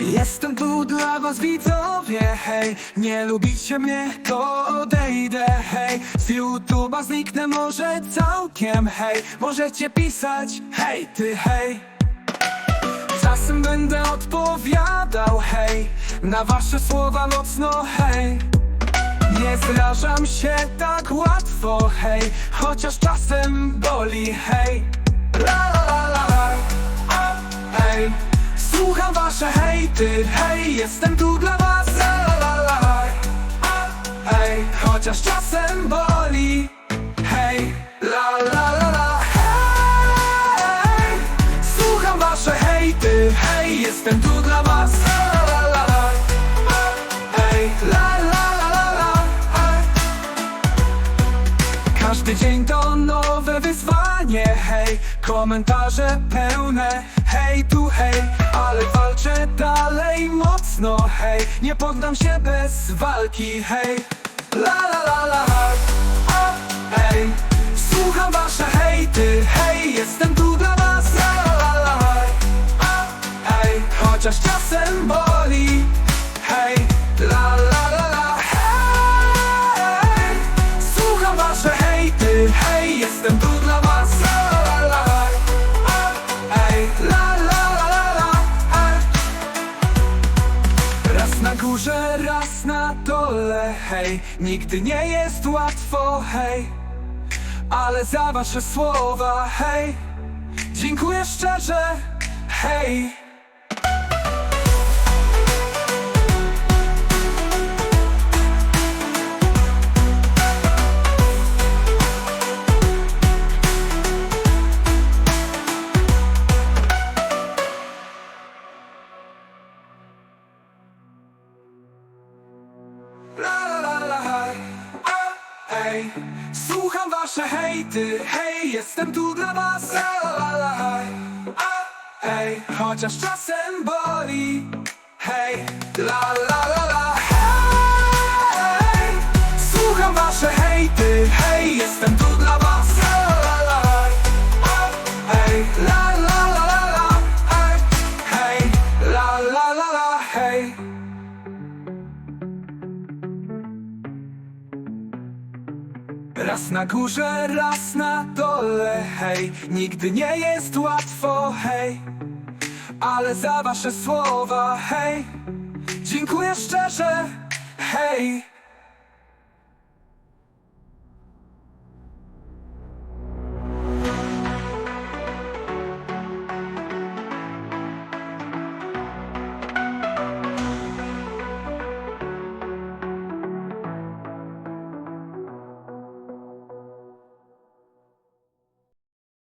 Jestem tu dla was widzowie, hej. Nie lubicie mnie, to odejdę, hej. Z YouTube'a zniknę może całkiem, hej. Możecie pisać, hej ty, hej. Czasem będę odpowiadał, hej. Na wasze słowa mocno, hej. Nie zrażam się tak łatwo, hej. Chociaż czasem boli, hej wasze hejty, hej Jestem tu dla was, la la la la Hej Chociaż czasem boli, hej La la la la hej Słucham wasze hejty, hej Jestem tu dla was, la la la la Hej La la la la la. Każdy dzień to nowe wyzwanie, hej Komentarze pełne, hej tu hej Ale walczę dalej mocno, hej. Nie poddam się bez walki, hej. La la la la a, hej. Słucham wasze hejty, hej. Jestem tu dla was, la la la la a, hej. Chociaż czasem boli, górze, raz na dole, hej Nigdy nie jest łatwo, hej. Ale za wasze słowa, hej Dziękuję szczerze, hej La la la hej. Słucham wasze hejty, hej Jestem tu dla was, la la la hej. Chociaż czasem boli, hej. La la Raz na górze, raz na dole, hej. Nigdy nie jest łatwo, hej. Ale za wasze słowa, hej. Dziękuję szczerze, hej